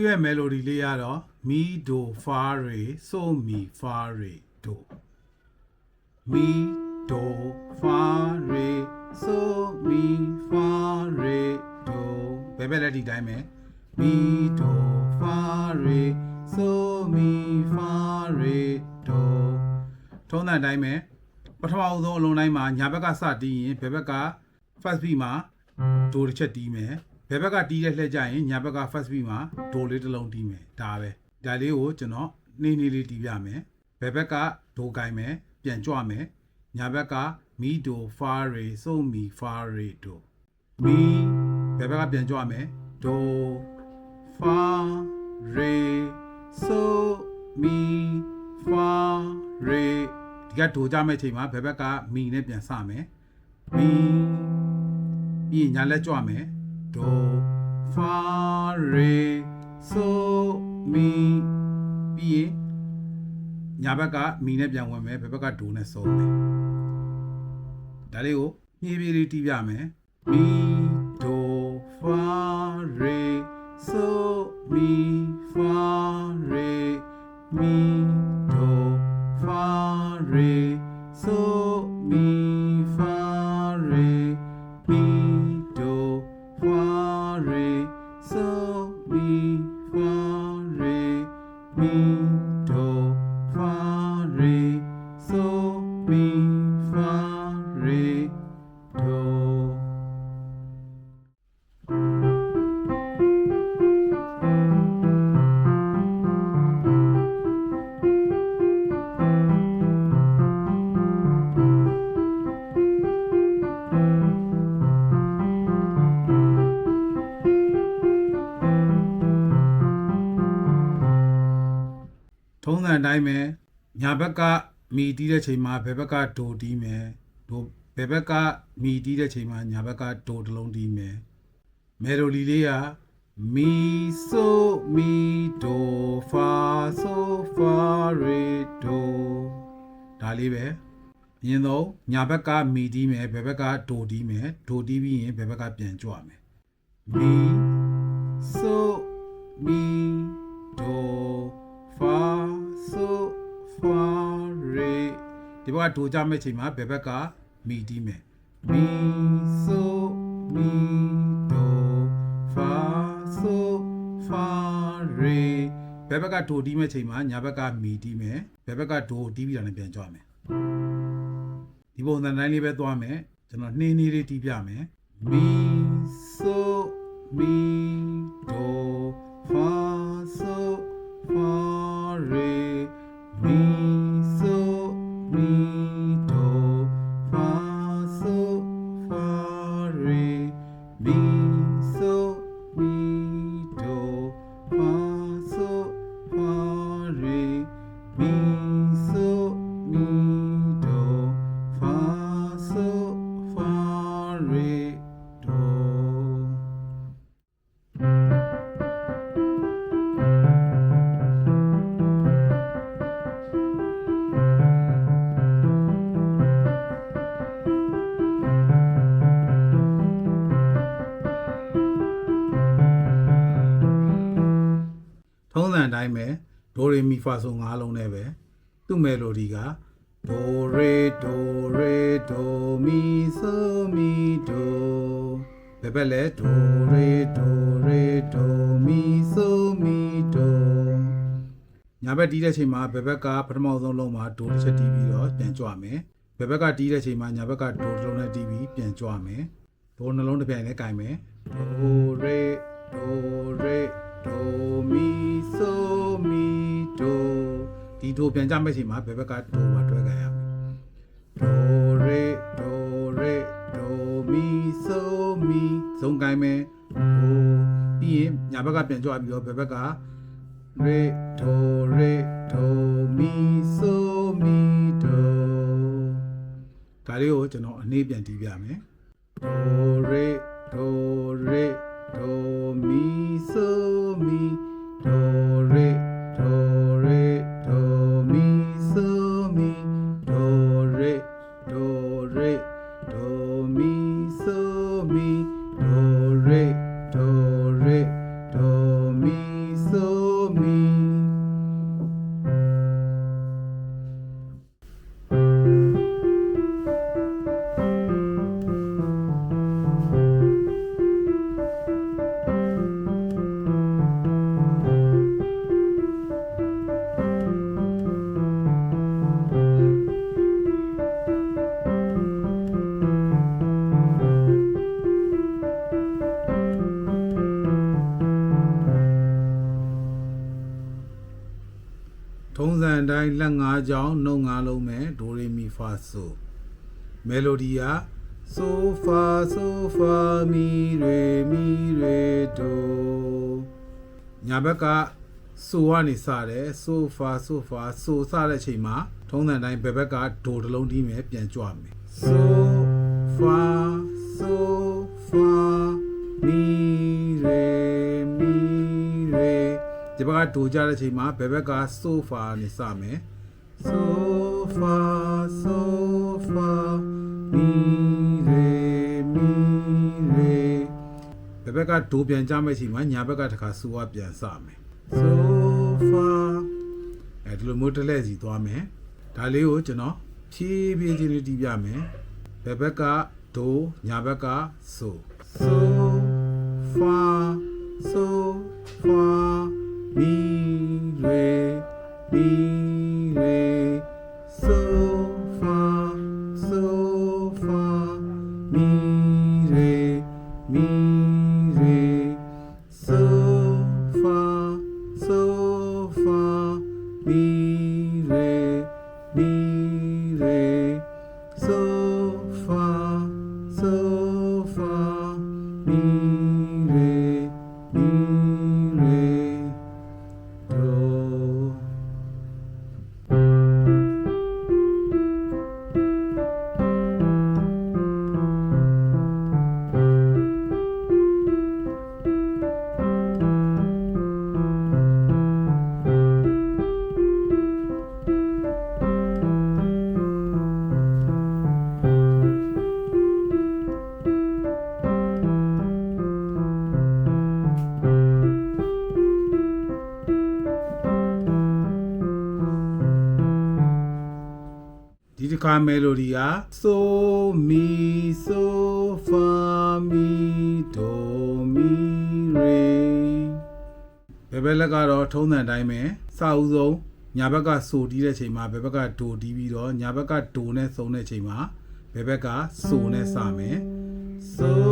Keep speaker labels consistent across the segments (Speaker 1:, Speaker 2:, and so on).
Speaker 1: သူ့ရဲ့ melody လေးကတော့ mi do fa re so mi fa re do mi do fa re so mi fa re do ဘယ်ဘက်လက်ဒီတိုင်းပဲ mi do fa re so mi fa re do ထုံးတဲ့အတိုင်းပဲပထမအဆုံးအလုံးတိုင်းမှာညာဘက်ကစတီးရင်ဘယ်ဘက်က first beat မှာဒိုတစ်ချက်တီးမယ် ဘယ်ဘက်ကတီးတဲ့လှည့်ကြရင်ညာဘက်က first beat မှာဒိုလေးတစ်လုံးတီးမယ်ဒါပဲဒါလေးကိုကျွန်တော်နှင်းနှီးလေးတီးပြမယ်ဘယ်ဘက်ကဒိုကိုင်းမယ်ပြန်ကြွမယ်ညာဘက်ကမီဒိုဖာရေစုံမီဖာရေဒိုမီဘယ်ဘက်ကပြန်ကြွမယ်ဒိုဖာရေဆိုမီဖာရေဒီကဒိုကြမဲ့ချိန်မှာဘယ်ဘက်ကမီနဲ့ပြန်စမယ်မီပြီးရင်ညာလက်ကြွမယ် ဒိုဖာရေဆိုမီပြီးရင်ညာဘက်ကမီနဲ့ပြန်ဝင်မယ်ဘယ်ဘက်ကဒိုနဲ့ဆုံးမယ်ဒါလေးကိုညှေးပြေးလေးတီးပြမယ်မီဒိုဖာရေဆိုမီဖာရေမီ အတိုင်းပဲညာဘက်ကမီတီးတဲ့ချိန်မှာဘယ်ဘက်ကဒိုတီးမယ်ဒိုဘယ်ဘက်ကမီတီးတဲ့ချိန်မှာညာဘက်ကဒိုတစ်လုံးတီးမယ်မယ်လိုလီလေးကမီဆိုမီဒိုဖာဆိုဖာရေဒိုဒါလေးပဲအရင်ဆုံးညာဘက်ကမီတီးမယ်ဘယ်ဘက်ကဒိုတီးမယ်ဒိုတီးပြီးရင်ဘယ်ဘက်ကပြန်ကြွမယ်မီဆိုမီဒို fa so fa re ဒီဘက်ကဒိုကြမဲ့ချိန်မှာဘယ်ဘက်ကမီတီးမယ်မီ so မီဒို fa so fa re ဘယ်ဘက်ကဒိုတီးမဲ့ချိန်မှာညာဘက်ကမီတီးမယ်ဘယ်ဘက်ကဒိုတီးပြီးတာနဲ့ပြန်ကြွမယ်ဒီပုံစံတိုင်းလေးပဲသွားမယ်ကျွန်တော်နှင်းနှီးလေးတီးပြမယ်မီ so မီဒို အတိုင်းပဲဒိုရေမီဖာဆို၅လုံးနဲ့ပဲသူ့မယ်လိုဒီကဒိုရေဒိုရေဒိုမီဆိုမီဒိုဘယ်ဘက်လဲဒိုရေဒိုရေဒိုမီဆိုမီဒိုညာဘက်တီးတဲ့ချိန်မှာဘယ်ဘက်ကပထမဆုံးလုံးမှာဒိုတစ်ချက်တီးပြီးတော့ပြန်ကြွမယ်ဘယ်ဘက်ကတီးတဲ့ချိန်မှာညာဘက်ကဒိုတစ်လုံးနဲ့တီးပြီးပြန်ကြွမယ်ဒိုနှလုံးတစ်ပြိုင်နဲ့ကင်မယ်ဒိုရေဒိုရေ ဒိုမီဆိုမီဒိုဒီဒိုပြန်ကြမဲ့ချိန်မှာဘယ်ဘက်ကဒိုမှာတွဲကြရမယ်ဒိုရေဒိုရေဒိုမီဆိုမီဇုံကိုင်းမယ်ဒိုပြီးရင်ညာဘက်ကပြန်ကြွပြီးတော့ဘယ်ဘက်ကရေဒိုရေဒိုမီဆိုမီဒိုဒါလေးကိုကျွန်တော်အနည်းပြန်တီးပြမယ်ဒိုရေဒိုရေဒိုမီဆို ဆိုမီ လက်၅ကြောင်းနှုတ်၅လုံးမဲ့ဒိုရေမီဖာဆိုမယ်လိုဒီယာဆိုဖာဆိုဖာမီရေမီရေဒိုညာဘက်ကဆိုကနေစတယ်ဆိုဖာဆိုဖာဆိုစတဲ့အချိန်မှာထုံးစံတိုင်းဘယ်ဘက်ကဒိုတစ်လုံးတီးမယ်ပြန်ကြွမယ်ဆိုဖာဆိုဖာမီ ဒီဘက်ကဒိုကြတဲ့အချိန်မှာဘယ်ဘက်ကဆိုဖာနေစမယ်ဆိုဖာဆိုဖာမီရေမီရေဘယ်ဘက်ကဒိုပြန်ကြမယ့်အချိန်မှာညာဘက်ကတခါဆိုကပြန်စမယ်ဆိုဖာအဲဒီလိုမျိုးတစ်လဲစီသွားမယ်ဒါလေးကိုကျွန်တော်ဖြည်းဖြည်းချင်းလေးတီးပြမယ်ဘယ်ဘက်ကဒိုညာဘက်ကဆိုဆိုဖာ ဆိုဖာမီရေမီ ဒီတစ်ခါမယ်လိုဒီကဆိုမီဆိုဖာမီဒိုမီရေဘယ်ဘက်လက်ကတော့ထုံးစံတိုင်းပဲစအုပ်ဆုံးညာဘက်ကဆိုတီးတဲ့ချိန်မှာဘယ်ဘက်ကဒိုတီးပြီးတော့ညာဘက်ကဒိုနဲ့စုံတဲ့ချိန်မှာဘယ်ဘက်ကဆိုနဲ့စမယ်ဆို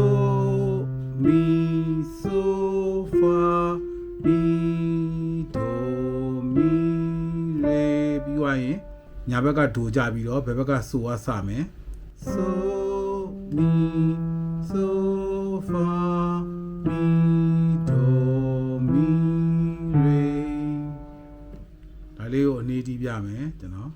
Speaker 1: မီဆိုဖာမီဒိုမီရေပြီးသွားရင် ညာဘက်ကဒိုကြပြီးတော့ဘယ်ဘက်ကဆိုဝါစမယ်ဆိုမီဆိုဖာမီဒိုမီရေဒါလေးကိုအနေတီးပြမယ်ကျွန်တော်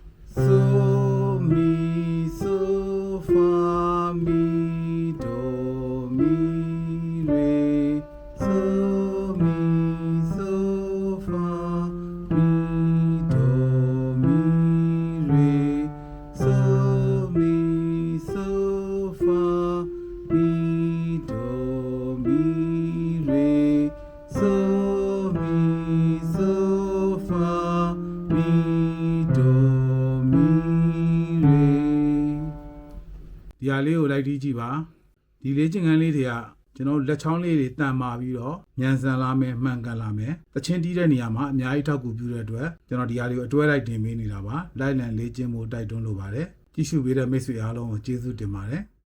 Speaker 1: ဒီဟာလေးကိုလိုက်တီးကြည့်ပါဒီလေးကျင်ကန်းလေးတွေကကျွန်တော်လက်ချောင်းလေးတွေတန်မာပြီးတော့ညံစံလာမယ်မှန်ကန်လာမယ်တချင်းတီးတဲ့နေရာမှာအများကြီးထောက်ကူပြုတဲ့အတွက်ကျွန်တော်ဒီဟာလေးကိုအတွဲလိုက်တင်ပေးနေတာပါလိုက်လံလေးကျင်းဖို့တိုက်တွန်းလိုပါတယ်ကြည့်ရှုပေးတဲ့မိတ်ဆွေအားလုံးကိုကျေးဇူးတင်ပါတယ်